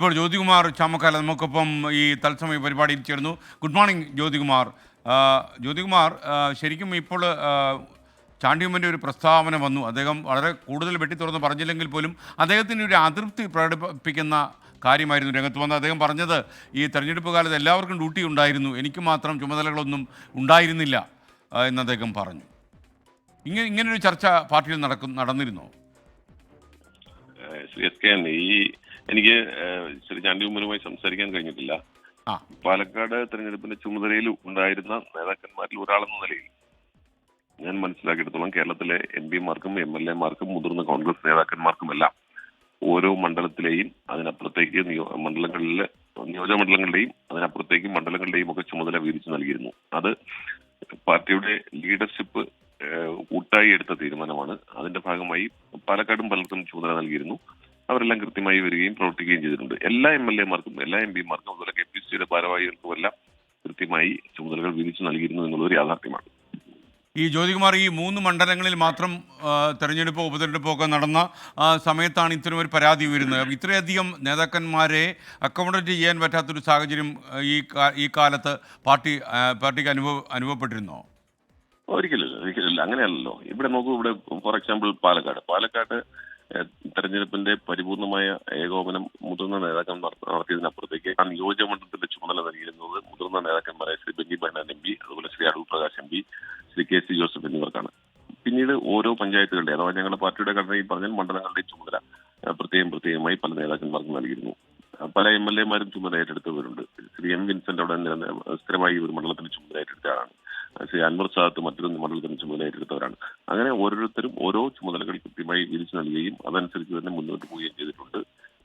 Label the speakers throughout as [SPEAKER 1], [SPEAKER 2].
[SPEAKER 1] ഇപ്പോൾ ജ്യോതികുമാർ ചാമക്കാല നമുക്കൊപ്പം ഈ തത്സമയ പരിപാടിയിൽ ചേർന്നു ഗുഡ് മോർണിംഗ് ജ്യോതികുമാർ. ജ്യോതികുമാർ ശരിക്കും ഇപ്പോൾ ചാണ്ടിയമ്മന്റെ ഒരു പ്രസ്താവന വന്നു. അദ്ദേഹം വളരെ കൂടുതൽ വെട്ടി തുറന്ന് പറഞ്ഞില്ലെങ്കിൽ പോലും അദ്ദേഹത്തിന് ഒരു അതൃപ്തി പ്രകടിപ്പിക്കുന്ന കാര്യമായിരുന്നു രംഗത്ത് വന്ന് അദ്ദേഹം പറഞ്ഞത് ഈ തെരഞ്ഞെടുപ്പ് കാലത്ത് എല്ലാവർക്കും ഡ്യൂട്ടി ഉണ്ടായിരുന്നു. എനിക്ക് മാത്രം ചുമതലകളൊന്നും ഉണ്ടായിരുന്നില്ല എന്ന് അദ്ദേഹം പറഞ്ഞു. ഇങ്ങനെ ഇങ്ങനൊരു ചർച്ച പാർട്ടിയിൽ നടക്കും നടന്നിരുന്നോ?
[SPEAKER 2] ഈ എനിക്ക് ശ്രീ ചാണ്ടി ഉമ്മനുമായി സംസാരിക്കാൻ കഴിഞ്ഞിട്ടില്ല. പാലക്കാട് തെരഞ്ഞെടുപ്പിന്റെ ചുമതലയിൽ ഉണ്ടായിരുന്ന നേതാക്കന്മാരിൽ ഒരാളെന്ന നിലയിൽ ഞാൻ മനസ്സിലാക്കിയെടുത്തോളം കേരളത്തിലെ എം പിമാർക്കും എം എൽ എമാർക്കും മുതിർന്ന കോൺഗ്രസ് നേതാക്കന്മാർക്കുമെല്ലാം ഓരോ മണ്ഡലത്തിലെയും അതിനപ്പുറത്തേക്ക് മണ്ഡലങ്ങളിലെ മണ്ഡലങ്ങളിലെ നിയോജകമണ്ഡലങ്ങളുടെയും അതിനപ്പുറത്തേക്ക് മണ്ഡലങ്ങളുടെയും ഒക്കെ ചുമതല വീതിച്ചു നൽകിയിരുന്നു. അത് പാർട്ടിയുടെ ലീഡർഷിപ്പ് കൂട്ടായി എടുത്ത തീരുമാനമാണ്. അതിന്റെ ഭാഗമായി പാലക്കാടും പലർക്കും ചുമതല നൽകിയിരുന്നു. അവരെല്ലാം കൃത്യമായി വരികയും പ്രവർത്തിക്കുകയും ചെയ്തിട്ടുണ്ട്. എല്ലാ എം എൽ എമാർക്കും എല്ലാ എം പിമാർക്കും അതുപോലെ കെ പി സിയുടെ ഭാരവാഹികൾക്കും എല്ലാം കൃത്യമായി ചുമതലകൾ വിധിച്ചു നൽകിയിരുന്നു എന്നുള്ളത് യാഥാർത്ഥ്യമാണ്.
[SPEAKER 1] ഈ ജ്യോതികുമാർ ഈ മൂന്ന് മണ്ഡലങ്ങളിൽ മാത്രം തെരഞ്ഞെടുപ്പോ ഉപതെരഞ്ഞെടുപ്പോ ഒക്കെ നടന്ന സമയത്താണ് ഇത്തരം ഒരു പരാതി ഉയരുന്നത്. ഇത്രയധികം നേതാക്കന്മാരെ അക്കോമഡേറ്റ് ചെയ്യാൻ പറ്റാത്തൊരു സാഹചര്യം ഈ ഈ കാലത്ത് പാർട്ടി പാർട്ടിക്ക് അനുഭവ അനുഭവപ്പെട്ടിരുന്നോ?
[SPEAKER 2] ഒരിക്കലില്ല ഒരിക്കലില്ല അങ്ങനെയല്ലല്ലോ. ഇവിടെ നോക്കൂ ഇവിടെ ഫോർ എക്സാമ്പിൾ പാലക്കാട്. പാലക്കാട് തെരഞ്ഞെടുപ്പിന്റെ പരിപൂർണമായ ഏകോപനം മുതിർന്ന നേതാക്കന്മാർ നടത്തിയതിനപ്പുറത്തേക്ക് ആ നിയോജകമണ്ഡലത്തിന്റെ ചുമതല നൽകിയിരുന്നത് മുതിർന്ന നേതാക്കന്മാരായ ശ്രീ ബെന്നി ബഹനാൻ എം പി അതുപോലെ Shri Adoor Prakash M P Shri K C Joseph എന്നിവർക്കാണ്. പിന്നീട് ഓരോ പഞ്ചായത്തുകളുടെ അഥവാ ഞങ്ങളുടെ പാർട്ടിയുടെ ഘടനയിൽ പറഞ്ഞാൽ മണ്ഡലങ്ങളുടെയും ചുമതല പ്രത്യേകം പ്രത്യേകമായി പല നേതാക്കന്മാർക്കും നൽകിയിരുന്നു. പല എം എൽ എമാരും ചുമതല ഏറ്റെടുത്തവരുണ്ട്. ശ്രീ എം വിൻസെന്റ് അവിടെ സ്ഥിരമായി ഒരു മണ്ഡലത്തിന്റെ ചുമതല ഏറ്റെടുത്ത ആളാണ്. ശ്രീ അൻവർ സാദത്ത് മറ്റൊരു മണ്ഡലത്തിന് ചുമതല ഏറ്റെടുത്തവരാണ് അങ്ങനെ ഓരോരുത്തരും ഓരോ ചുമതലകൾ കൃത്യമായി വിരിച്ചു നൽകുകയും അതനുസരിച്ച് തന്നെ മുന്നോട്ട് പോവുകയും ചെയ്തിട്ടുണ്ട്.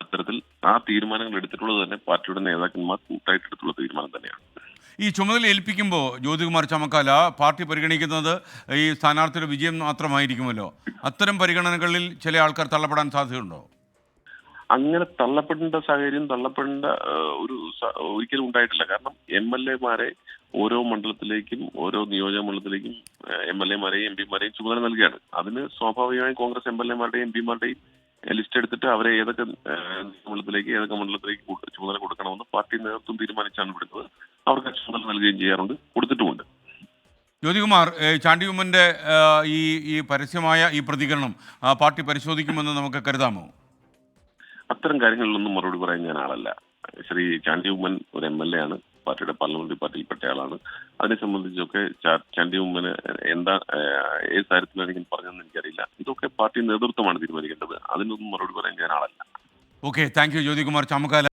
[SPEAKER 2] അത്തരത്തിൽ ആ തീരുമാനങ്ങൾ എടുത്തിട്ടുള്ളത് തന്നെ പാർട്ടിയുടെ നേതാക്കന്മാർ കൂട്ടായിട്ട് എടുത്തുള്ള തീരുമാനം തന്നെയാണ്.
[SPEAKER 1] ഈ ചുമതല ഏൽപ്പിക്കുമ്പോൾ ജ്യോതികുമാർ ചമക്കാല പാർട്ടി പരിഗണിക്കുന്നത് ഈ സ്ഥാനാർത്ഥിയുടെ വിജയം മാത്രമായിരിക്കുമല്ലോ. അത്തരം പരിഗണനകളിൽ ചില ആൾക്കാർ തള്ളപ്പെടാൻ സാധ്യതയുണ്ടോ?
[SPEAKER 2] അങ്ങനെ തള്ളപ്പെടേണ്ട സാഹചര്യം തള്ളപ്പെടേണ്ട ഒരു ഒരിക്കലും ഉണ്ടായിട്ടില്ല. കാരണം എം എൽ എമാരെ ഓരോ മണ്ഡലത്തിലേക്കും ഓരോ നിയോജക മണ്ഡലത്തിലേക്കും എം എൽ എമാരെയും എം പിമാരെയും ചുമതല നൽകുകയാണ്. അതിന് സ്വാഭാവികമായും കോൺഗ്രസ് എം എൽ എമാരുടെയും എം പിമാരുടെയും ലിസ്റ്റ് എടുത്തിട്ട് അവരെ ഏതൊക്കെ മണ്ഡലത്തിലേക്ക് ഏതൊക്കെ മണ്ഡലത്തിലേക്ക് ചുമതല കൊടുക്കണമെന്ന് പാർട്ടി നേതൃത്വം തീരുമാനിച്ചാണ് വിടുന്നത് അവർക്ക് ചുമതല നൽകുകയും ചെയ്യാറുണ്ട് കൊടുത്തിട്ടുമുണ്ട്.
[SPEAKER 1] ജ്യോതികുമാർ ഏഹ് ചാണ്ടി ഉമ്മന്റെ ഈ ഈ പരസ്യമായ ഈ പ്രതികരണം പാർട്ടി പരിശോധിക്കുമെന്ന് നമുക്ക് കരുതാമോ?
[SPEAKER 2] അത്തരം കാര്യങ്ങളിലൊന്നും മറുപടി പറയാൻ ഞാൻ ആളല്ല. ശ്രീ ചാണ്ടി ഉമ്മൻ ഒരു എം എൽ എ ആണ്. പാർട്ടിയുടെ പാർലമെന്ററി പാർട്ടിയിൽപ്പെട്ട ആളാണ് അതിനെ സംബന്ധിച്ചൊക്കെ ചാണ്ടി ഉമ്മന് എന്താ ഏത് കാര്യത്തിലാണെങ്കിലും പറഞ്ഞതെന്ന് എനിക്കറിയില്ല. ഇതൊക്കെ പാർട്ടി നേതൃത്വമാണ് തീരുമാനിക്കേണ്ടത്. അതിനൊന്നും മറുപടി പറയാൻ ഞാൻ ആളല്ല.
[SPEAKER 1] Okay thank you Jyothikumar. Chamakkala